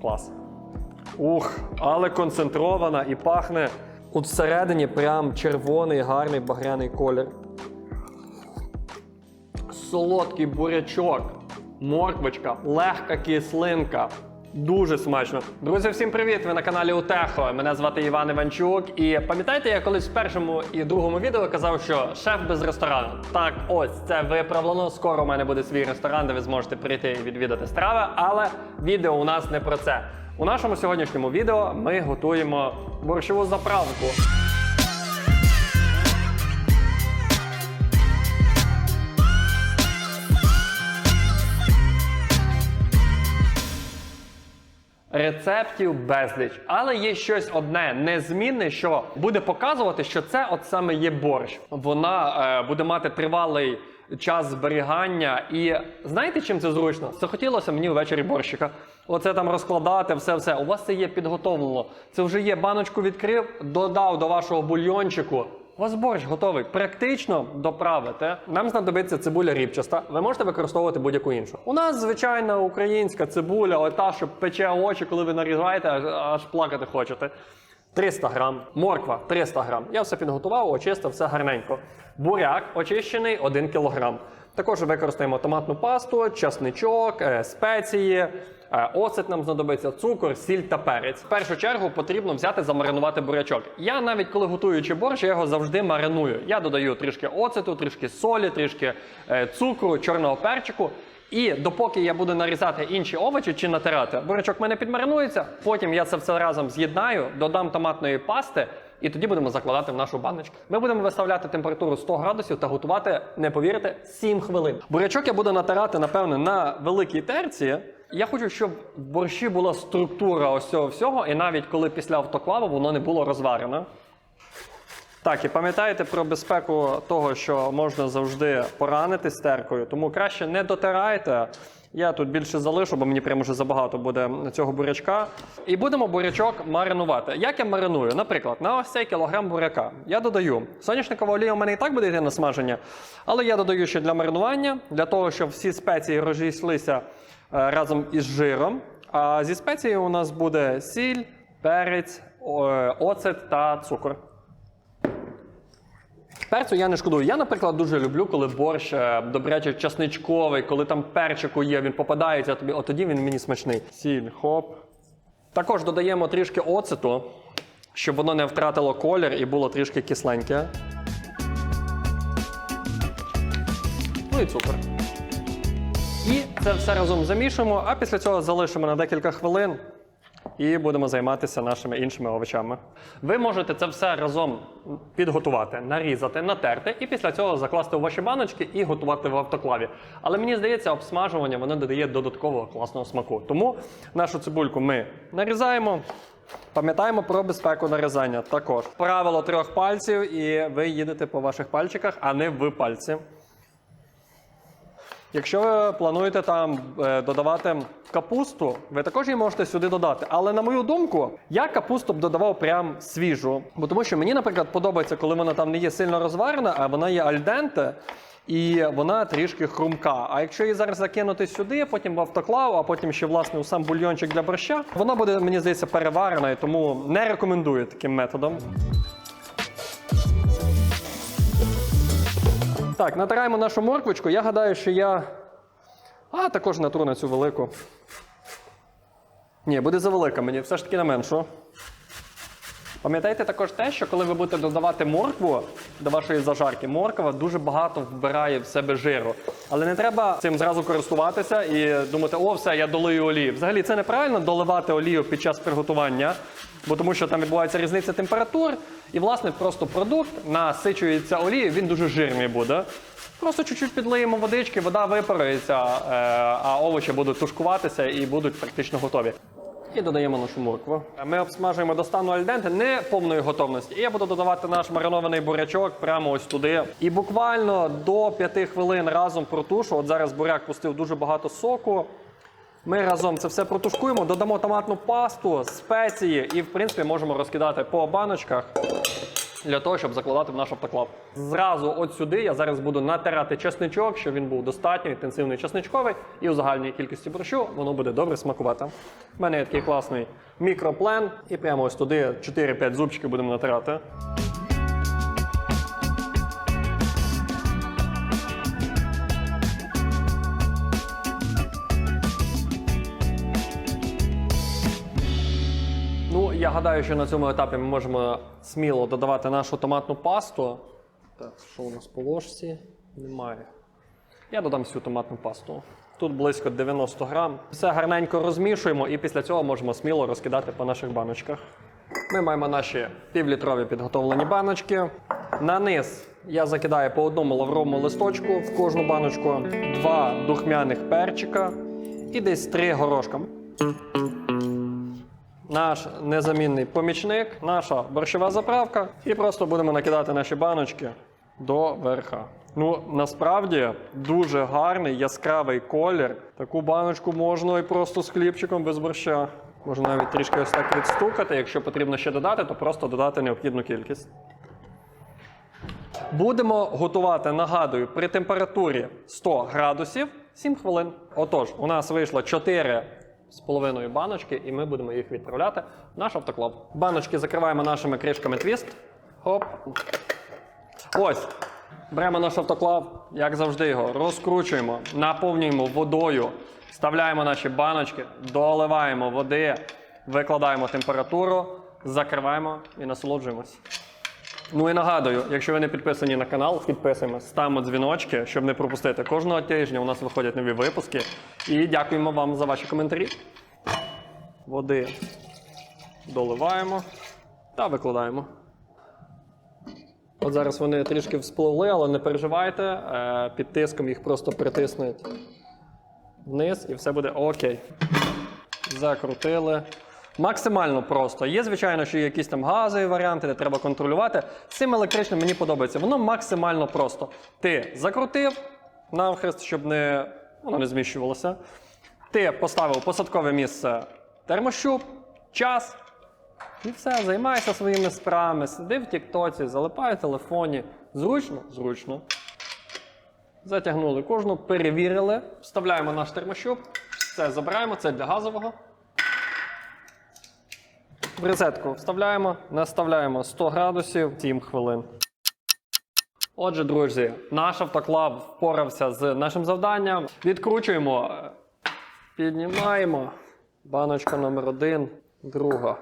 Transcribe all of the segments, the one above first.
Клас. Ух, але концентрована і пахне. От всередині прям червоний, гарний багряний колір. Солодкий бурячок, морквочка, легка кислинка. Дуже смачно. Друзі, всім привіт! Ви на каналі Утехо. Мене звати Іван Іванчук. І пам'ятаєте, я колись в першому і другому відео казав, що шеф без ресторану. Так, ось це виправлено. Скоро у мене буде свій ресторан, де ви зможете прийти і відвідати страви. Але відео у нас не про це. У нашому сьогоднішньому відео ми готуємо борщову заправку. Рецептів безліч, але є щось одне незмінне, що буде показувати, що це от саме є борщ. Вона е, буде мати тривалий час зберігання. І знаєте, чим це зручно? Захотілося мені ввечері борщика. Оце там розкладати, все, все. У вас це є підготовлено. Це вже є баночку відкрив, додав до вашого бульйончику. У вас борщ готовий. Практично доправите. Нам знадобиться цибуля рібчаста. Ви можете використовувати будь-яку іншу. У нас звичайна українська цибуля, ота, що пече очі, коли ви нарізаєте, аж, аж плакати хочете. 300 грам, морква 300 грам. Я все підготував, очистив, все гарненько. Буряк очищений 1 кілограм. Також використаємо томатну пасту, часничок, е, спеції, е, оцет нам знадобиться, цукор, сіль та перець. В першу чергу потрібно взяти замаринувати бурячок. Я навіть коли готуючи борщ, я його завжди мариную. Я додаю трішки оцету, трішки солі, трішки е, цукру, чорного перчику. І допоки я буду нарізати інші овочі чи натирати, бурячок в мене підмаринується. Потім я це все разом з'єднаю, додам томатної пасти. І тоді будемо закладати в нашу баночку. Ми будемо виставляти температуру 100 градусів та готувати, не повірите, 7 хвилин. Бурячок я буду натирати, напевне, на великій терці. Я хочу, щоб в борщі була структура ось цього всього, і навіть коли після автоклаву воно не було розварено. Так, і пам'ятайте про безпеку того, що можна завжди поранити стеркою, тому краще не дотирайте. Я тут більше залишу, бо мені прямо вже забагато буде цього бурячка. І будемо бурячок маринувати. Як я мариную? Наприклад, на ось цей кілограм буряка я додаю. Соняшникова олія у мене і так буде йти на смаження, але я додаю ще для маринування, для того, щоб всі спеції розійшлися е, разом із жиром. А зі спецією у нас буде сіль, перець, е, оцет та цукор. Перцю я не шкодую. Я, наприклад, дуже люблю, коли борщ е, добряче часничковий, коли там перчику є, він попадається тобі, от тоді він мені смачний. Сіль, хоп. Також додаємо трішки оцету, щоб воно не втратило колір і було трішки кисленьке. Ну і цукор. І це все разом замішуємо, а після цього залишимо на декілька хвилин і будемо займатися нашими іншими овочами. Ви можете це все разом підготувати, нарізати, натерти, і після цього закласти у ваші баночки і готувати в автоклаві. Але мені здається, обсмажування воно додає додаткового класного смаку. Тому нашу цибульку ми нарізаємо. Пам'ятаємо про безпеку нарізання також. Правило трьох пальців, і ви їдете по ваших пальчиках, а не в пальці. Якщо ви плануєте там е, додавати капусту, ви також її можете сюди додати. Але на мою думку, я капусту б додавав прям свіжу. Бо тому що мені, наприклад, подобається, коли вона там не є сильно розварена, а вона є альденте. І вона трішки хрумка. А якщо її зараз закинути сюди, потім в автоклав, а потім ще власне у сам бульйончик для борща, вона буде, мені здається, переварена, і тому не рекомендую таким методом. Так, натираємо нашу морквочку. Я гадаю, що я. А, також натру на цю велику. Ні, буде завелика мені, все ж таки на меншу. Пам'ятайте також те, що коли ви будете додавати моркву до вашої зажарки, морква дуже багато вбирає в себе жиру. Але не треба цим зразу користуватися і думати, о, все, я долию олію. Взагалі це неправильно доливати олію під час приготування, бо тому що там відбувається різниця температур, і власне просто продукт насичується олією, він дуже жирний буде. Просто чуть-чуть підлиємо водички, вода випарується, е, а овочі будуть тушкуватися і будуть практично готові. І додаємо нашу моркву. Ми обсмажуємо до стану альденте не повної готовності. І я буду додавати наш маринований бурячок прямо ось туди. І буквально до 5 хвилин разом протушу. От зараз буряк пустив дуже багато соку. Ми разом це все протушкуємо, додамо томатну пасту, спеції і, в принципі, можемо розкидати по баночках. Для того, щоб закладати в наш автоклав. Зразу от сюди я зараз буду натирати чесничок, щоб він був достатньо інтенсивний чесничковий, і у загальній кількості борщу воно буде добре смакувати. У мене є такий класний мікроплен, і прямо ось туди 4-5 зубчиків будемо натирати. Ну, я гадаю, що на цьому етапі ми можемо сміло додавати нашу томатну пасту. Так, що у нас по ложці? Немає. Я додам всю томатну пасту. Тут близько 90 грам. Все гарненько розмішуємо і після цього можемо сміло розкидати по наших баночках. Ми маємо наші півлітрові підготовлені баночки. На низ я закидаю по одному лавровому листочку в кожну баночку, два духмяних перчика і десь три горошка наш незамінний помічник, наша борщова заправка, і просто будемо накидати наші баночки до верха. Ну, насправді дуже гарний яскравий колір. Таку баночку можна і просто з хлібчиком без борща. Можна навіть трішки ось так відстукати. Якщо потрібно ще додати, то просто додати необхідну кількість. Будемо готувати, нагадую, при температурі 100 градусів 7 хвилин. Отож, у нас вийшло 4 з половиною баночки, і ми будемо їх відправляти в наш автоклав. Баночки закриваємо нашими кришками твіст. Хоп. Ось. Беремо наш автоклав, як завжди, його розкручуємо, наповнюємо водою, вставляємо наші баночки, доливаємо води, викладаємо температуру, закриваємо і насолоджуємось. Ну і нагадую, якщо ви не підписані на канал, підписуємось, ставимо дзвіночки, щоб не пропустити. Кожного тижня у нас виходять нові випуски. І дякуємо вам за ваші коментарі. Води доливаємо та викладаємо. От зараз вони трішки вспливли, але не переживайте. е, Під тиском їх просто притиснуть вниз і все буде окей. Закрутили. Максимально просто. Є, звичайно, що є якісь там газові варіанти, де треба контролювати. Цим електричним мені подобається. Воно максимально просто. Ти закрутив навхрест, щоб не, воно не зміщувалося. Ти поставив посадкове місце термощуп, час. І все, займайся своїми справами, сиди в Тіктоці, залипай в телефоні. Зручно? Зручно. Затягнули кожну, перевірили, вставляємо наш термощуп, це забираємо, це для газового. В розетку вставляємо, наставляємо 100 градусів 7 хвилин. Отже, друзі, наш автоклав впорався з нашим завданням. Відкручуємо, піднімаємо. Баночка номер один, друга.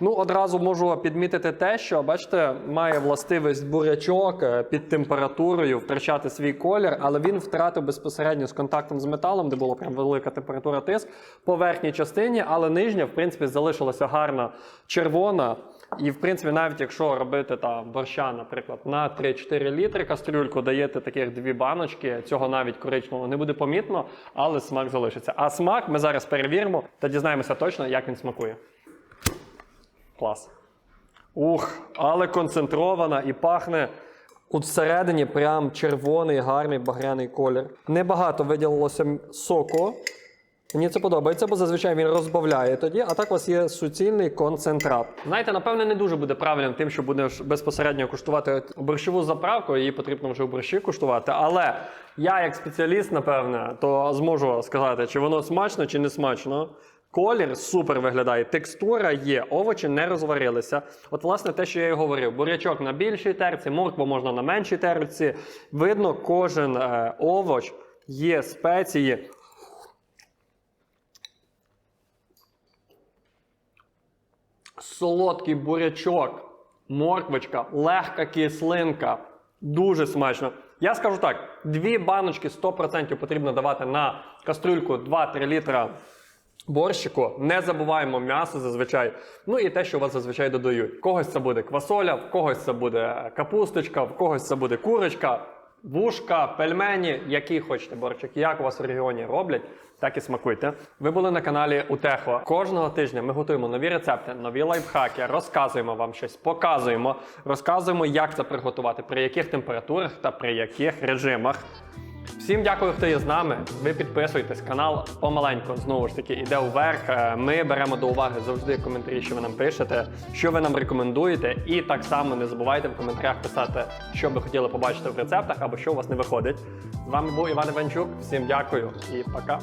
Ну, одразу можу підмітити те, що, бачите, має властивість бурячок е, під температурою втрачати свій колір, але він втратив безпосередньо з контактом з металом, де була прям велика температура тиск по верхній частині, але нижня, в принципі, залишилася гарна червона. І, в принципі, навіть якщо робити там борща, наприклад, на 3-4 літри кастрюльку, даєте таких дві баночки, цього навіть коричневого не буде помітно, але смак залишиться. А смак ми зараз перевіримо та дізнаємося точно, як він смакує. Клас. Ух, але концентрована і пахне. От всередині прям червоний, гарний багряний колір. Небагато виділилося соку. Мені це подобається, бо зазвичай він розбавляє тоді, а так у вас є суцільний концентрат. Знаєте, напевне, не дуже буде правильним тим, що будеш безпосередньо куштувати борщову заправку, її потрібно вже в борщі куштувати. Але я, як спеціаліст, напевне, то зможу сказати, чи воно смачно, чи не смачно. Колір супер виглядає, текстура є, овочі не розварилися. От, власне, те, що я і говорив: бурячок на більшій терці, моркву можна на меншій терці. Видно, кожен е, овоч є спеції. Солодкий бурячок, морквочка, легка кислинка. Дуже смачно. Я скажу так: дві баночки 100% потрібно давати на кастрюльку 2-3 літра борщику. Не забуваємо м'ясо зазвичай. Ну і те, що у вас зазвичай додають. В когось це буде квасоля, в когось це буде капусточка, в когось це буде курочка, вушка, пельмені, які хочете борщик. Як у вас в регіоні роблять, так і смакуйте. Ви були на каналі Утехо. Кожного тижня ми готуємо нові рецепти, нові лайфхаки, розказуємо вам щось, показуємо, розказуємо, як це приготувати, при яких температурах та при яких режимах. Всім дякую, хто є з нами. Ви підписуйтесь, канал помаленьку знову ж таки іде вверх. Е, Ми беремо до уваги завжди коментарі, що ви нам пишете, що ви нам рекомендуєте. І так само не забувайте в коментарях писати, що ви хотіли побачити в рецептах або що у вас не виходить. З вами був Іван Іванчук. Всім дякую і пока.